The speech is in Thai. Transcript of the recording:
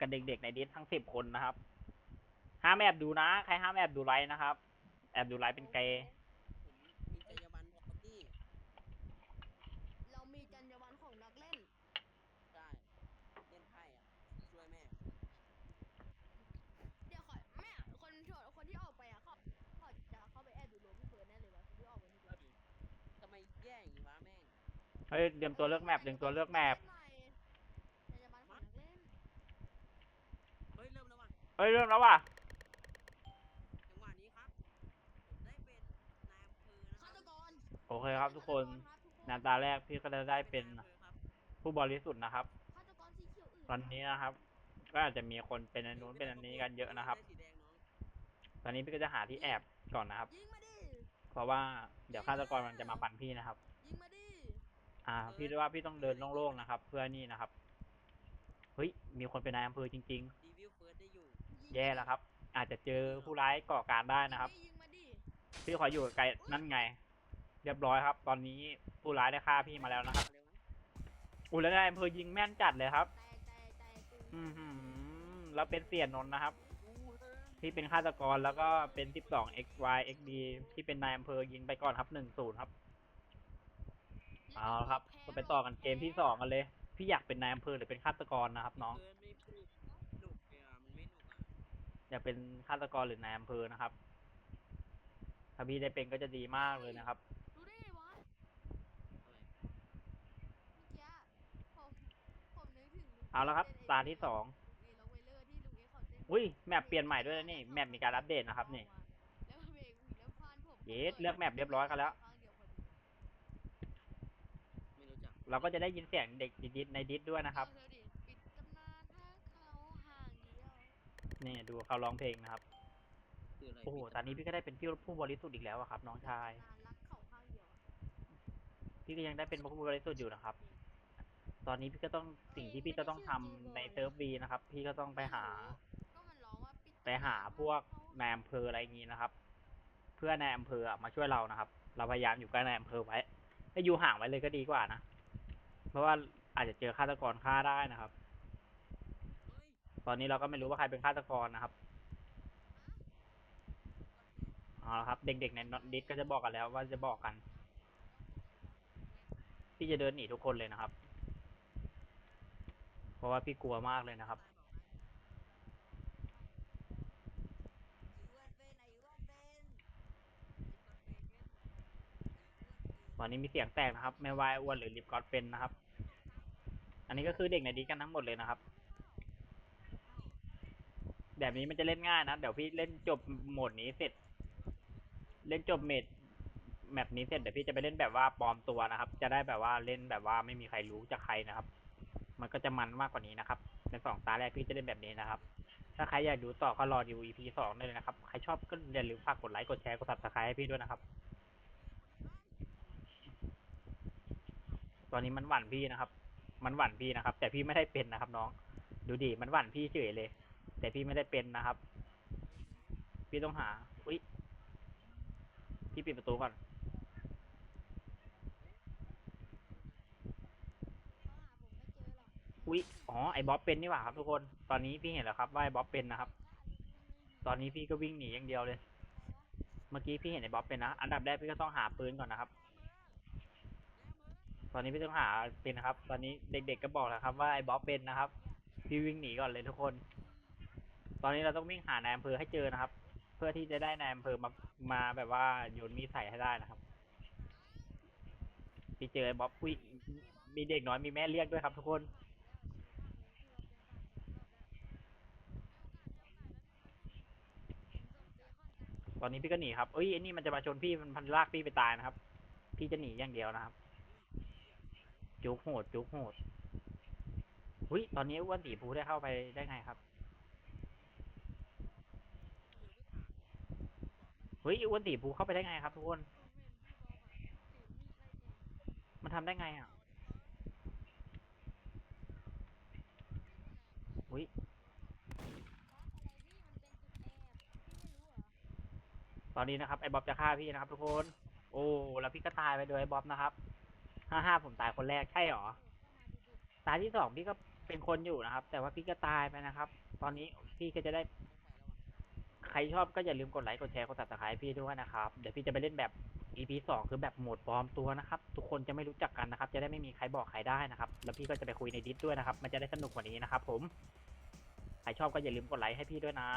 กับเด็กๆในดิสทั้งสิบคนนะครับ ห้ามแอบดูนะ ใครห้ามแอบดูไลฟ์นะครับ แอบดูไลฟ์เป็นเกย์ผมมีจรรยาบรรณพอที่เรามีจรรยาบรรณของนักเล่นได้เล่นไพ่อะช่วยแม่ เดี๋ยวขอแม่คนชวนคนที่ออกไปอะเขาเขาจะเข้าไปแอบดูโรถพี่เฟิร์นแน่เลยวะคนที่ออกไปนี่คือทำไมแย่อย่างนี้วะแม่ง เฮ้ยเตรียมตัวเลือกแมปเตรียมตัวเลือกแมป จรรยาบรรณของนักเล่น เฮ้ยเริ่มแล้วว่ะ เฮ้ยเริ่มแล้วว่ะจังหวะนี้ครับผมได้เป็นนายอำเภอนะฆารับกรโอเคครับ ทุกคนนาตาแรกพี่ก็จะได้เป็นายอำภอครับผู้บริสุทธิ์นะครับ ฆาตกรสีเขียวอื่นตอนนี้นะครับ ก็อาจจะมีคนเป็นอันนู้นเป็นอันนี้กันเยอะนะครับ ได้สีแดงน้องตอนนี้พี่ก็จะหาที่แอบก่อนนะครับ ยิงมาดิ เพราะว่าเดี๋ยวฆาตกรมันจะมาฟันพี่นะครับ ยิงมาดิ อ่า พี่ว่าพี่ต้องเดินโล่งๆนะครับ เพื่อนี่นะครับ เฮ้ย มีคนเป็นนายอำเภอจริง ดีวิวเฟิร์สได้อยู่ๆ แย่แล้วครับ อาจจะเจอผู้ร้ายก่อการได้นะครับ ยิงมาดิพี่ขออยู่ไกลนั่นไง เรียบร้อยครับ ตอนนี้ผู้ร้ายได้ฆ่าพี่มาแล้วนะครับอุ้ยแล้วนายอำเภอยิงแม่นจัดเลยครับ แตกแตกแตกกูอือหือแล้วเป็นเสียนนท์นะครับ ที่เป็นฆาตกรแล้วก็เป็น 12 xy xd ที่เป็นนายอำเภอยิงไปก่อนครับ 1-0 ครับ เอาละครับก็ไปต่อกันเกมที่สองกันเลย พี่อยากเป็นนายอำเภอหรือเป็นฆาตกรนะครับน้องเฟิร์สไม่พูด อยากเป็นฆาตกรหรือนายอำเภอนะครับ ถ้าพี่ได้เป็นก็จะดีมากเลยนะครับดูได้ไงวะอะไรเมื่อกี้ผมผมนึกถึงลุงเอาละครับต้นไตาที่สองลุงเอล็อกเวเลอร์ที่ลุงเอเขาเต้นอุ้ยแมปเปลี่ยนใหม่ด้วยนะนี่แมปมีการอัปเดตนะครับนี่ แล้วเบรกอีกแล้วพานผมเยสเลือกแมปเรียบร้อยกันแล้วข้างเดียวพอดีไม่รู้จักเราก็จะได้ยินเสียงเด็กดิดๆในดิสด้วยนะครับเธอดิปิดตำนานถ้าเขาห่างเดียว นี่ดูเขาร้องเพลงนะครับ คืออะไรโอ้โห ตอนนี้พี่ก็ได้เป็นผู้ผู้บริสุทธิ์อีกแล้วอะครับ น้องชายนานรักเขาข้างเดียวพี่ก็ยังได้เป็นผู้บริสุทธิ์อยู่นะครับ ตอนนี้พี่ก็ต้องสิ่งที่พี่จะต้องทำในเซิร์ฟวีนะครับ พี่ก็ต้องไปหา ก็มันร้องว่าปิดไปหาพวกนายอำเภออะไรอย่างงี้นะครับ เพื่อนายอำเภออะมาช่วยเรานะครับ เราพยายามอยู่ใกล้นายอำเภอไว้ให้อยู่ห่างไว้เลยก็ดีกว่านะ เพราะว่าอาจจะเจอฆาตกรฆ่าได้นะครับเฮ้ยต อนนี้เราก็ไม่รู้ว่าใครเป็นฆาตกรนะครับเอาละครับ เด็กๆในนดิสก็จะบอกกันแล้วว่าจะบอกกัน พี่จะเดินหนีทุกคนเลยนะครับ เพราะว่าพี่กลัวมากเลยนะครับ ตอนนี้มีเสียงแตกนะครับ ไม่ว่าไอ้อ้วนหรือลิฟกอดเป็นนะครับ อันนี้ก็คือเด็กในดิสกันทั้งหมดเลยนะครับ แบบนี้มันจะเล่นง่ายนะ เดี๋ยวพี่เล่นจบโหมดนี้เสร็จ เล่นจบเมดแมปนี้เสร็จเดี๋ยวพี่จะไปเล่นแบบว่าปลอมตัวนะครับ จะได้แบบว่าเล่นแบบว่าไม่มีใครรู้จากใครนะครับ มันก็จะมันมากกว่านี้นะครับ ในสองตาแรกพี่จะเล่นแบบนี้นะครับ ถ้าใครอยากดูต่อก็รอดู EP สองได้เลยนะครับ ใครชอบก็อย่าลืมฝากกดไลค์กดแชร์กด subscribe ให้พี่ด้วยนะครับ ตอนนี้มันหวั่นพี่นะครับ มันหวั่นพี่นะครับ แต่พี่ไม่ได้เป็นนะครับ น้อง ดูดิมันหวั่นพี่เฉยเลย แต่พี่ไม่ได้เป็นนะครับ พี่ต้องหา อุ้ยพี่ปิดประตูก่อนอหรอกอุ้ยอ๋อ ไอ้บ๊อบเป็นนี่หว่าครับทุกคน ตอนนี้พี่เห็นแล้วครับว่าไอ้บ๊อบเป็นนะครับ ตอนนี้พี่ก็วิ่งหนีอย่างเดียวเลย เมื่อกี้พี่เห็นไอ้บ๊อบเป็นนะ อันดับแรกพี่ก็ต้องหาปืนก่อนนะครับ ตอนนี้พี่ต้องหาเป็นนะครับ ตอนนี้เด็กๆก็บอกแล้วครับว่าไอ้บ๊อบเป็นนะครับ พี่วิ่งหนีก่อนเลยทุกคน ตอนนี้เราต้องวิ่งหานายอำเภอให้เจอนะครับ เพื่อที่จะได้นายอำเภอมามาแบบว่าโยนมีดใส่ให้ได้นะครับพี่เจอไอ้บ๊อบอุ้ยมีเด็กน้อยมีแม่เรียกด้วยครับ ทุกคน ตอนนี้พี่ก็หนีครับเอ้ยไอ้นี่มันจะมาชนพี่มันพันลากพี่ไปตายนะครับ พี่จะหนีอย่างเดียวนะครับ จุกโหด จุกโหดอุ้ยตอนนี้อ้วนตีภูได้เข้าไปได้ไงครับ เฮ้ยอ้วนตีภูเข้าไปได้ไงครับทุกคน มันทำได้ไงอะอุ้ยตอนนี้นะครับไอ้บ๊อบจะฆ่าพี่นะครับทุกคน โอ้แล้วพี่ก็ตายไปโดยไอ้บ๊อบนะครับห้าห้าผมตายคนแรกใช่หรอ ตายที่สองพี่ก็เป็นคนอยู่นะครับ แต่ว่าพี่ก็ตายไปนะครับ ตอนนี้พี่ก็จะได้ ใครชอบก็อย่าลืมกดไลค์กดแชร์กดติดตามพี่ด้วยนะครับ เดี๋ยวพี่จะไปเล่นแบบ EP สองคือแบบโหมดปลอมตัวนะครับ ทุกคนจะไม่รู้จักกันนะครับ จะได้ไม่มีใครบอกใครได้นะครับ แล้วพี่ก็จะไปคุยในดิสด้วยนะครับ มันจะได้สนุกกว่านี้นะครับ ผม ใครชอบก็อย่าลืมกดไลค์ให้พี่ด้วยนะ